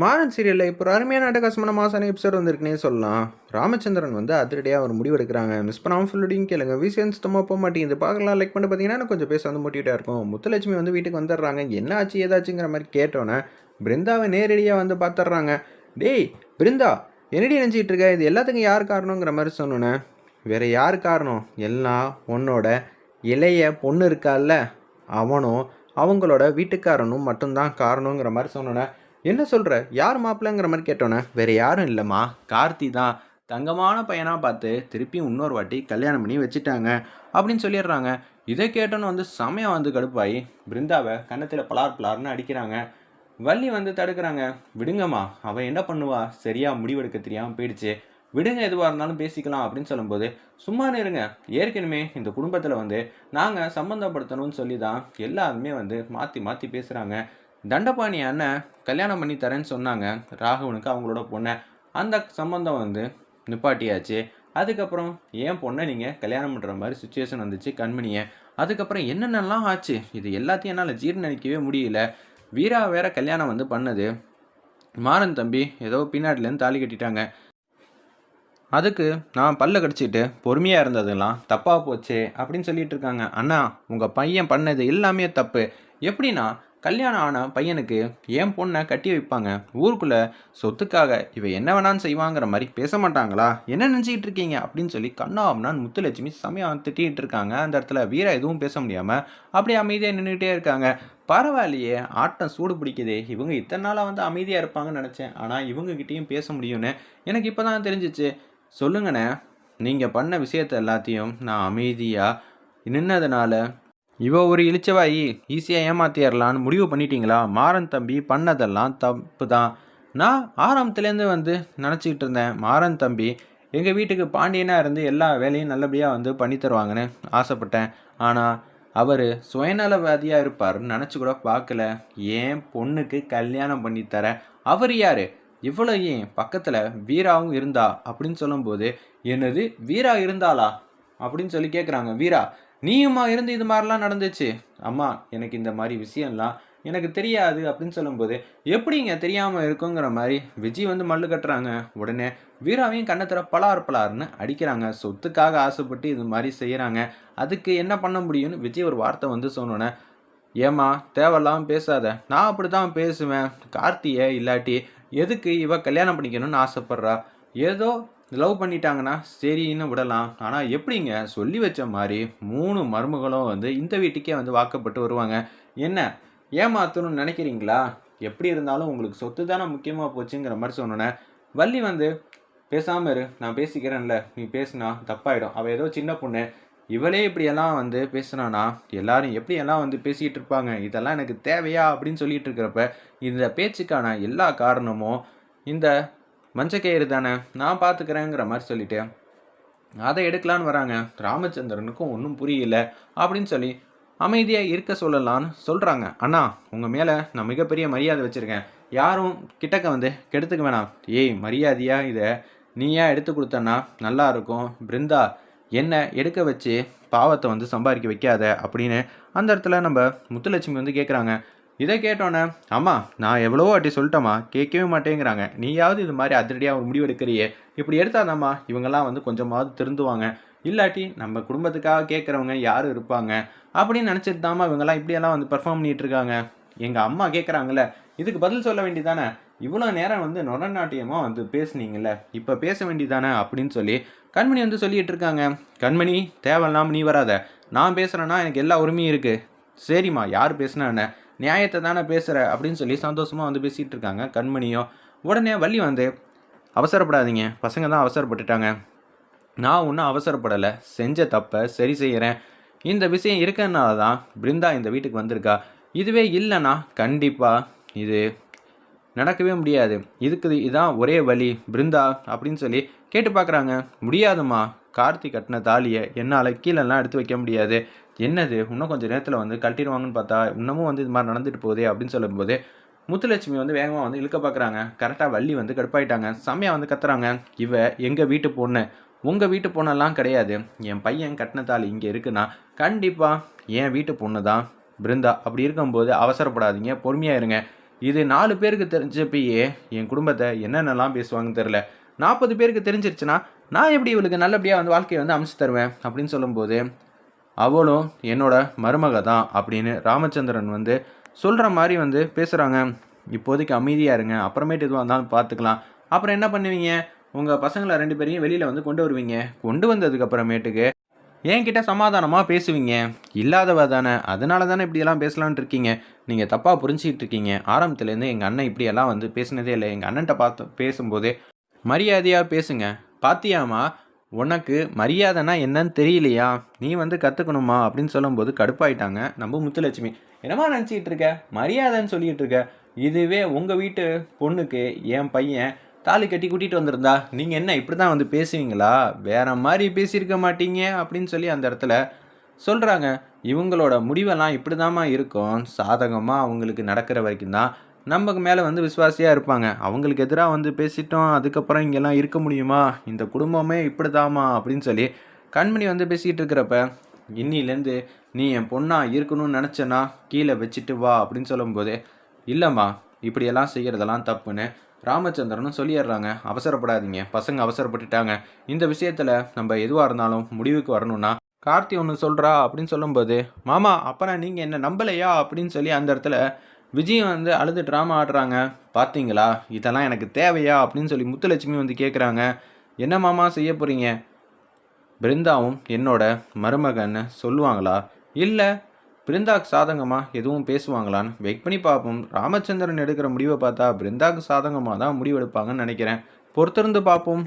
மாறன் சீரியலில் இப்போ ஒரு அருமையான அட்டகாசமான மாசான எபிசோட் வந்திருக்குனே சொல்லலாம். ராமச்சந்திரன் வந்து அதிரடியாக ஒரு முடிவு எடுக்கிறாங்க. மிஸ் பண்ணாமல் ஃபுல்லோடையும் கேளுங்க. விசியன் சுத்தமாக போக மாட்டேங்குது. பார்க்கலாம். லைக் பண்ணி பார்த்தீங்கன்னா கொஞ்சம் பேச வந்து மோட்டிவேட்டாக இருக்கும். முத்துலட்சுமி வந்து வீட்டுக்கு வந்துடுறாங்க. என்ன ஆச்சு ஏதாச்சுங்கிற மாதிரி கேட்டோன்னே பிருந்தாவை நேரடியாக வந்து பார்த்துட்றாங்க. டேய் பிருந்தா என்னடி நினச்சிக்கிட்டு இருக்க? இது எல்லாத்துக்கும் யார் காரணங்கிற மாதிரி சொன்னோன்னே வேற யார் காரணம்? எல்லாம் உன்னோட இளைய பொண்ணு இருக்கால்ல அவனும் அவங்களோட வீட்டுக்காரனும் மட்டும்தான் காரணங்கிற மாதிரி சொன்னோன்னே என்ன சொல்கிற யார் மாப்பிள்ளைங்கிற மாதிரி கேட்டோன்னே வேறு யாரும் இல்லைம்மா. கார்த்தி தான் தங்கமான பையனாக பார்த்து திருப்பி இன்னொரு வாட்டி கல்யாணம் பண்ணி வச்சுட்டாங்க அப்படின்னு சொல்லிடுறாங்க. இதை கேட்டோன்னு வந்து சமயம் வந்து கடுப்பாகி பிருந்தாவை கன்னத்தில் பலார் பலார்னு அடிக்கிறாங்க. வள்ளி வந்து தடுக்கிறாங்க. விடுங்கம்மா அவள் என்ன பண்ணுவா? சரியாக முடிவெடுக்க தெரியாமல் போயிடுச்சு. விடுங்க எதுவாக இருந்தாலும் பேசிக்கலாம் அப்படின்னு சொல்லும்போது சும்மா இருங்க. ஏற்கனவே இந்த குடும்பத்தில் வந்து நாங்கள் சம்மந்தப்படுத்தணும்னு சொல்லி தான் எல்லாருமே வந்து மாற்றி மாற்றி பேசுகிறாங்க தண்டபாணி அண்ணன் கல்யாணம் பண்ணி தரேன்னு சொன்னாங்க. ராகவனுக்கு அவங்களோட பொண்ணை. அந்த சம்மந்தம் வந்து நிப்பாட்டியாச்சு. அதுக்கப்புறம் ஏன் பொண்ணை நீங்கள் கல்யாணம் பண்ணுற மாதிரி சுச்சுவேஷன் வந்துச்சு கண்மணியை? அதுக்கப்புறம் என்னென்னலாம் ஆச்சு? இது எல்லாத்தையும் என்னால் ஜீர்ணிக்கவே முடியல. வீரா வேற கல்யாணம் வந்து பண்ணது. மாறன் தம்பி ஏதோ பின்னாடிலேருந்து தாலி கட்டிட்டாங்க. அதுக்கு நான் பல்ல கடிச்சிட்டு பொறுமையாக இருந்ததெல்லாம் தப்பாக போச்சு அப்படின்னு சொல்லிட்டு இருக்காங்க. அண்ணா உங்கள் பையன் பண்ணது எல்லாமே தப்பு. எப்படின்னா கல்யாணம் ஆன பையனுக்கு என் பொண்ணை கட்டி வைப்பாங்க. ஊருக்குள்ளே சொத்துக்காக இவ என்ன வேணான்னு செய்வாங்கிற மாதிரி பேச மாட்டாங்களா? என்ன நினச்சிக்கிட்டு இருக்கீங்க? அப்படின்னு சொல்லி கண்ணாம்னான் முத்துலட்சுமி சமயம் திட்டிகிட்டு இருக்காங்க. அந்த இடத்துல வீரா எதுவும் பேச முடியாமல் அப்படியே அமைதியாக நின்றுக்கிட்டே இருக்காங்க. பரவாயில்லையே ஆட்டம் சூடு பிடிக்குதே. இவங்க இத்தனை நாளாக வந்து அமைதியாக இருப்பாங்கன்னு நினச்சேன். ஆனால் இவங்ககிட்டேயும் பேச முடியும்னு எனக்கு இப்போ தான் தெரிஞ்சிச்சு. சொல்லுங்கண்ணே நீங்கள் பண்ண விஷயத்த எல்லாத்தையும் நான் அமைதியாக நின்னதுனால இவ ஒரு இழிச்சவாயி. ஈஸியாக ஏமாத்திடலான்னு முடிவு பண்ணிட்டீங்களா? மாறன் தம்பி பண்ணதெல்லாம் தப்பு தான் நான் ஆரம்பத்துலேருந்து வந்து நினச்சிக்கிட்டு இருந்தேன். மாறன் தம்பி எங்கள் வீட்டுக்கு பாண்டியனாக இருந்து எல்லா வேலையும் நல்லபடியாக வந்து பண்ணி தருவாங்கன்னு ஆசைப்பட்டேன். ஆனால் அவர் சுயநலவாதியாக இருப்பார்னு நினச்சி கூட பார்க்கல. ஏன் பொண்ணுக்கு கல்யாணம் பண்ணி தர? அவர் யார்? இவ்வளோ ஏன் பக்கத்தில் வீராவும் இருந்தா? அப்படின்னு சொல்லும்போது என்னது வீரா இருந்தாளா? அப்படின்னு சொல்லி கேட்குறாங்க வீரா நீயுமா இருந்து இது மாதிரிலாம் நடந்துச்சு? அம்மா எனக்கு இந்த மாதிரி விஷயம்லாம் எனக்கு தெரியாது அப்படின்னு சொல்லும்போது எப்படிங்க தெரியாமல் இருக்குங்கிற மாதிரி விஜய் வந்து மல்லு கட்டுறாங்க. உடனே வீராவையும் கண்ணத்தில் பலார் பலார்னு அடிக்கிறாங்க. சொத்துக்காக ஆசைப்பட்டு இது மாதிரி செய்கிறாங்க அதுக்கு என்ன பண்ண முடியும்னு விஜய் ஒரு வார்த்தை வந்து சொன்னோன்னே ஏம்மா தேவையில்லாமல் பேசாத. நான் அப்படி தான் பேசுவேன். கார்த்தியை இல்லாட்டி எதுக்கு இவ கல்யாணம் பண்ணிக்கணும்னு ஆசைப்பட்றா? ஏதோ லவ் பண்ணிட்டாங்கன்னா சரின்னு விடலாம். ஆனால் எப்படிங்க? சொல்லி வச்ச மாதிரி மூணு மருமகளும் வந்து இந்த வீட்டுக்கே வந்து வாக்கப்பட்டு வருவாங்க. என்ன? ஏமாத்தணும்னு நினைக்கிறீங்களா? எப்படி இருந்தாலும் உங்களுக்கு சொத்து தானே முக்கியமாக போச்சுங்கிற மாதிரி சொன்னோன்னே வள்ளி வந்து பேசாமல் இரு நான் பேசிக்கிறேன்ல. நீ பேசுனா தப்பாயிடும். அவள் ஏதோ சின்ன பொண்ணு. இவளே இப்படியெல்லாம் வந்து பேசுனானா எல்லாரும் எப்படியெல்லாம் வந்து பேசிக்கிட்டு இருப்பாங்க? இதெல்லாம் எனக்கு தேவையா? அப்படின்னு சொல்லிட்டு இருக்கிறப்ப இந்த பேச்சுக்கான எல்லா காரணமும் இந்த மஞ்சக்கயிறு தானே? நான் பார்த்துக்கிறேங்கிற மாதிரி சொல்லிட்டு அதை எடுக்கலான்னு வராங்க. ராமச்சந்திரனுக்கும் ஒன்றும் புரியல அப்படின்னு சொல்லி அமைதியாக இருக்க சொல்லலான்னு சொல்கிறாங்க அண்ணா உங்கள் மேலே நான் மிகப்பெரிய மரியாதை வச்சுருக்கேன். யாரும் கிட்டக்க வந்து கெடுத்துக்க வேணாம். ஏய் மரியாதையாக இதை நீயா எடுத்து கொடுத்தன்னா நல்லா இருக்கும். பிருந்தா என்ன எடுக்க வச்சு பாவத்தை வந்து சம்பாதிக்க வைக்காத அப்படின்னு அந்த இடத்துல நம்ம முத்துலட்சுமி வந்து கேட்குறாங்க இதை கேட்டோன்னே அம்மா நான் எவ்வளவோ வாட்டி சொல்லிட்டேம்மா கேட்கவே மாட்டேங்கிறாங்க. நீயாவது இது மாதிரி அதிரடியாக ஒரு முடிவு எடுக்கிறியே. இப்படி எடுத்தாதாம்மா இவங்கெல்லாம் வந்து கொஞ்சமாவது திருந்துவாங்க. இல்லாட்டி நம்ம குடும்பத்துக்காக கேட்குறவங்க யார் இருப்பாங்க? அப்படின்னு நினச்சிட்டு தாம்மா இவங்கெல்லாம் இப்படியெல்லாம் வந்து பெர்ஃபார்ம் பண்ணிட்டு இருக்காங்க. எங்கள் அம்மா கேட்குறாங்கல்ல இதுக்கு பதில் சொல்ல வேண்டியதானே இவ்வளோ நேரம் வந்து நொடநாட்டியமாக வந்து பேசுனீங்கல்ல இப்போ பேச வேண்டியதானே அப்படின்னு சொல்லி கண்மணி வந்து சொல்லிட்டு இருக்காங்க. கண்மணி தேவையில்லாமல் நீ வராத. நான் பேசுகிறேன்னா எனக்கு எல்லா உரிமையும் இருக்குது சரிம்மா யார் பேசுனா என்ன? நியாயத்தை தானே பேசுகிற அப்படின்னு சொல்லி சந்தோஷமாக வந்து பேசிகிட்டு இருக்காங்க. கண்மணியும் உடனே வள்ளி வந்து அவசரப்படாதீங்க. பசங்க தான் அவசரப்பட்டுட்டாங்க. நான் ஒன்றும் அவசரப்படலை. செஞ்ச தப்பை சரி செய்கிறேன் இந்த விஷயம் இருக்கனால தான் பிருந்தா இந்த வீட்டுக்கு வந்திருக்கா. இதுவே இல்லைன்னா கண்டிப்பாக இது நடக்கவே முடியாது. இதுக்கு இதான் ஒரே வழி. பிருந்தா அப்படின்னு சொல்லி கேட்டு பார்க்குறாங்க. முடியாதும்மா. கார்த்தி கட்டின தாலியை என்னால் கீழெல்லாம் எடுத்து வைக்க முடியாது. என்னது? இன்னும் கொஞ்சம் நேரத்தில் வந்து கட்டிடுவாங்கன்னு பார்த்தா இன்னமும் வந்து இது மாதிரி நடந்துட்டு போகுதே அப்படின்னு சொல்லும்போது முத்துலட்சுமி வந்து வேகமாக வந்து இழுக்க பார்க்குறாங்க. கரெக்டாக வள்ளி வந்து கடுப்பாயிட்டாங்க. செம்மையாக வந்து கத்துறாங்க. இவ எங்கள் வீட்டு பொண்ணு? உங்கள் வீட்டு பொண்ணெல்லாம் கிடையாது. என் பையன் கட்டின தாலி இங்கே இருக்குன்னா கண்டிப்பாக என் வீட்டு பொண்ணு தான் பிருந்தா அப்படி இருக்கும்போது அவசரப்படாதீங்க. பொறுமையாக இருங்க. இது நாலு பேருக்கு தெரிஞ்சப்பயே என் குடும்பத்தை என்னென்னலாம் பேசுவாங்கன்னு தெரில நாற்பது பேருக்கு தெரிஞ்சிருச்சுன்னா நான் எப்படி இவளுக்கு நல்லபடியாக வந்து வாழ்க்கையை வந்து அமைச்சு தருவேன் அப்படின்னு சொல்லும்போது அவளும் என்னோட மருமக தான் அப்படின்னு ராமச்சந்திரன் வந்து சொல்கிற மாதிரி வந்து பேசுகிறாங்க இப்போதைக்கு அமைதியாக இருங்க. அப்புறமேட்டு எதுவாக இருந்தாலும் பார்த்துக்கலாம். அப்புறம் என்ன பண்ணுவீங்க? உங்கள் பசங்களை ரெண்டு பேரையும் வெளியில் வந்து கொண்டு வருவீங்க. கொண்டு வந்ததுக்கு அப்புறமேட்டுக்கு என்கிட்ட சமாதானமாக பேசுவீங்க. இல்லாதவ தானே. அதனால தானே இப்படியெல்லாம் பேசலான்ட்டு இருக்கீங்க. நீங்கள் தப்பாக புரிஞ்சிக்கிட்டு இருக்கீங்க. ஆரம்பத்துலேருந்து எங்கள் அண்ணன் இப்படியெல்லாம் வந்து பேசினதே இல்லை. எங்கள் அண்ணன்ட்ட பார்த்து பேசும்போது மரியாதையாக பேசுங்க. பாத்தியாமா உனக்கு மரியாதைனா என்னன்னு தெரியலையா? நீ வந்து கற்றுக்கணுமா அப்படின்னு சொல்லும்போது கடுப்பாயிட்டாங்க நம்ம முத்துலட்சுமி. என்னமா நினச்சிக்கிட்டு இருக்க? மரியாதைன்னு சொல்லிகிட்டு இருக்க. இதுவே உங்கள் வீட்டு பொண்ணுக்கு என் பையன் தாலி கட்டி கூட்டிகிட்டு வந்திருந்தா நீங்கள் என்ன இப்படி தான் வந்து பேசுவீங்களா? வேற மாதிரி பேசியிருக்க மாட்டீங்க அப்படின்னு சொல்லி அந்த இடத்துல சொல்கிறாங்க இவங்களோட முடிவெல்லாம் இப்படி இருக்கும். சாதகமாக அவங்களுக்கு நடக்கிற வரைக்கும் தான் நமக்கு மேலே வந்து விசுவாசியாக இருப்பாங்க. அவங்களுக்கு எதிராக வந்து பேசிட்டோம் அதுக்கப்புறம் இங்கெல்லாம் இருக்க முடியுமா? இந்த குடும்பமே இப்படி அப்படின்னு சொல்லி கண்மணி வந்து பேசிக்கிட்டு இருக்கிறப்ப இன்னிலேருந்து நீ என் பொண்ணாக இருக்கணும்னு நினச்சேன்னா கீழே வச்சுட்டு வா அப்படின்னு சொல்லும்போது இல்லைம்மா இப்படியெல்லாம் செய்கிறதெல்லாம் தப்புன்னு ராமச்சந்திரனும் சொல்லிடுறாங்க. அவசரப்படாதீங்க பசங்க அவசரப்பட்டுட்டாங்க. இந்த விஷயத்தில் நம்ம எதுவாக இருந்தாலும் முடிவுக்கு வரணும்னா கார்த்தி ஒன்று சொல்கிறா அப்படின்னு சொல்லும்போது மாமா அப்புறம் நீங்கள் என்ன நம்பலையா? அப்படின்னு சொல்லி அந்த இடத்துல விஜய் வந்து அழுது ட்ராமா ஆடுறாங்க. பார்த்தீங்களா இதெல்லாம் எனக்கு தேவையா? அப்படின்னு சொல்லி முத்துலட்சுமி வந்து கேட்குறாங்க என்ன மாமா செய்ய போகிறீங்க பிருந்தாவும் என்னோட மருமகன்னு சொல்லுவாங்களா? இல்லை பிருந்தாக்கு சாதகமாக எதுவும் பேசுவாங்களான்னு வெயிட் பண்ணி பார்ப்போம். ராமச்சந்திரன் எடுக்கிற முடிவை பார்த்தா பிருந்தாக்கு சாதகமாக தான் முடிவெடுப்பாங்கன்னு நினைக்கிறேன். பொறுத்திருந்து பார்ப்போம்.